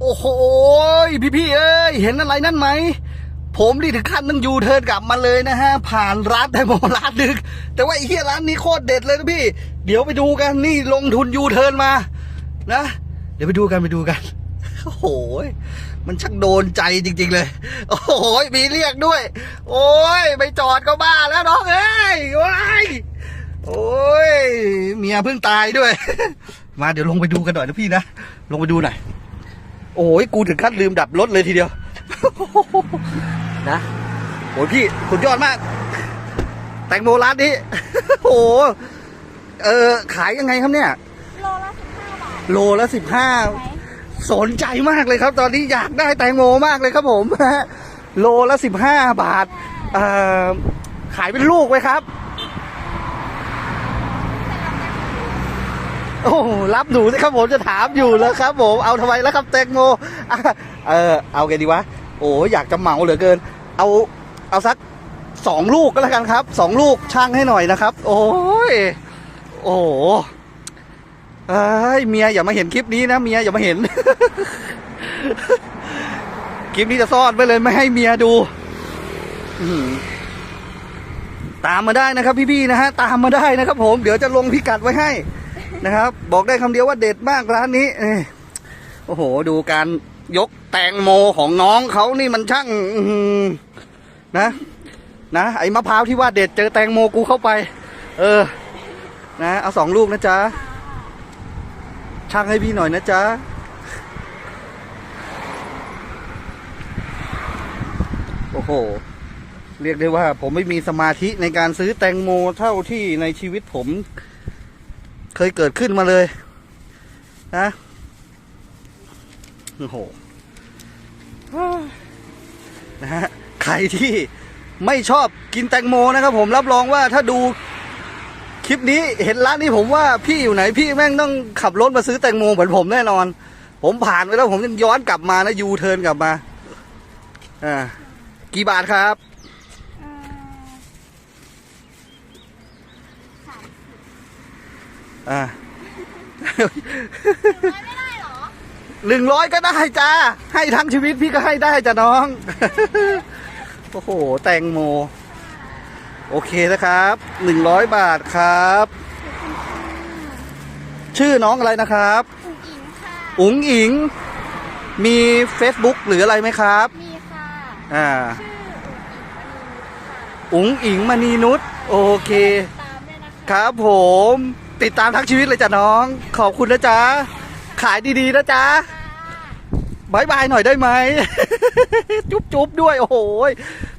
โอ้โหพี่พี่ๆเอ้ยเห็นอะไรนั่นไหม ผมนี่ถึงขั้นต้องยูเทิร์นกลับมาเลยนะฮะ ผ่านร้านแตงโมร้านหนึงแต่ว่าไอ้เฮียร้านนี้โคตรเด็ดเลยนะพี่ เดี๋ยวไปดูกันนี่ลงทุนยูเทิร์นมา นะ เดี๋ยวไปดูกันไปดูกันโอ้โหมันช่างโดนใจจริง ๆ เลย โอ้โหมีเรียกด้วย โอ้ยไปจอดก็บ้าแล้วน้องเอ้ยว้ยโอ้ยเมียเพิ่งตายด้วย มาเดี๋ยวลงไปดูกันหน่อยนะพี่นะ ลงไปดูหน่อย โอ้ยกูถึงขั้นลืมดับรถเลยทีเดียว นะโอ้ยพี่สุดยอดมาก แตงโมร้านนี้ โอ้โหเออ ขายยังไงครับเนี่ย โลละสิบห้าบาท โลละสิบห้าไหมสนใจมากเลยครับ ตอนนี้อยากได้แตงโมมากเลยครับผมโลละสิบห้าบาทเอ่อขายเป็นลูกไหมครับ โอ้รับหนูสิครับผมจะถามอยู่แล้วครับผมเอาทำไมแล้วครับแตงโมเออเอาไงดีวะโอ้อยากจะเหมาเหลือเกิน เอาเอาสักสองลูกก็แล้วกันครับสองลูกช่างให้หน่อยนะครับ โอ้ยโอ้เอ้ยเมียอย่ามาเห็นคลิปนี้นะเมียอย่ามาเห็น คลิปนี้จะซ่อนไว้เลยไม่ให้เมียดูตามมาได้นะครับพี่ๆนะฮะตามมาได้นะครับผมเดี๋ยวจะลงพิกัดไว้ให้ นะครับ บอกได้คำเดียวว่าเด็ดมากร้านนี้โอ้โห ดูการยกแตงโมของน้องเขานี่มันช่างนะ นะไอ้มะพร้าวที่ว่าเด็ดเจอแตงโมกูเข้าไป เออ นะเอาสองลูกนะจ๊ะช่างให้พี่หน่อยนะจ๊ะโอ้โห เรียกได้ว่าผมไม่มีสมาธิในการซื้อแตงโมเท่าที่ในชีวิตผม เคยเกิดขึ้นมาเลย นะโอ้โหนะฮะใครที่ไม่ชอบกินแตงโมนะครับ ผมรับรองว่าถ้าดูคลิปนี้เห็นร้านนี้ผมว่าพี่อยู่ไหนพี่แม่งต้องขับรถมาซื้อแตงโมเหมือนผมแน่นอน ผมผ่านไปแล้วผมยังย้อนกลับมานะยูเทิร์นกลับมาอ่ากี่บาทครับ เอ่อสามสิบ อ่าร้อยไม่ได้เหรอหนึ่งร้อยก็ได้จ้า ให้ทั้งชีวิตพี่ก็ให้ได้จ้ะน้อง โอ้โห แตงโม โอเคนะครับหนึ่งร้อยบาทครับ ชื่อน้องอะไรนะครับ อุ๋งอิงค่ะอุ๋งอิงมี Facebook หรืออะไรไหมครับ มีค่ะ อ่าชื่ออุ๋งอิงมณีนุชค่ะอุ๋งอิงมณีนุช โอเคตามด้วยนะคะครับผม ติดตามทั้งชีวิตเลยจ้ะน้อง ขอบคุณนะจ๊ะ ขายดีๆนะจ๊ะบายบายหน่อยได้ไหม จุ๊บจุ๊บด้วย โอ้โหย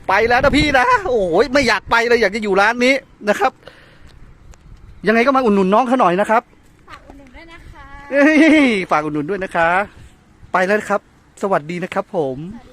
ไปแล้วนะพี่นะ โอ้โหยไม่อยากไปเลยอยากจะอยู่ร้านนี้นะครับ ยังไงก็มาอุดหนุนน้องเขาหน่อยนะครับฝากอุดหนุนด้วยนะคะเอ้ยฝากอุดหนุนด้วยนะคะ ไปแล้วนะครับ สวัสดีนะครับผมสวัสดี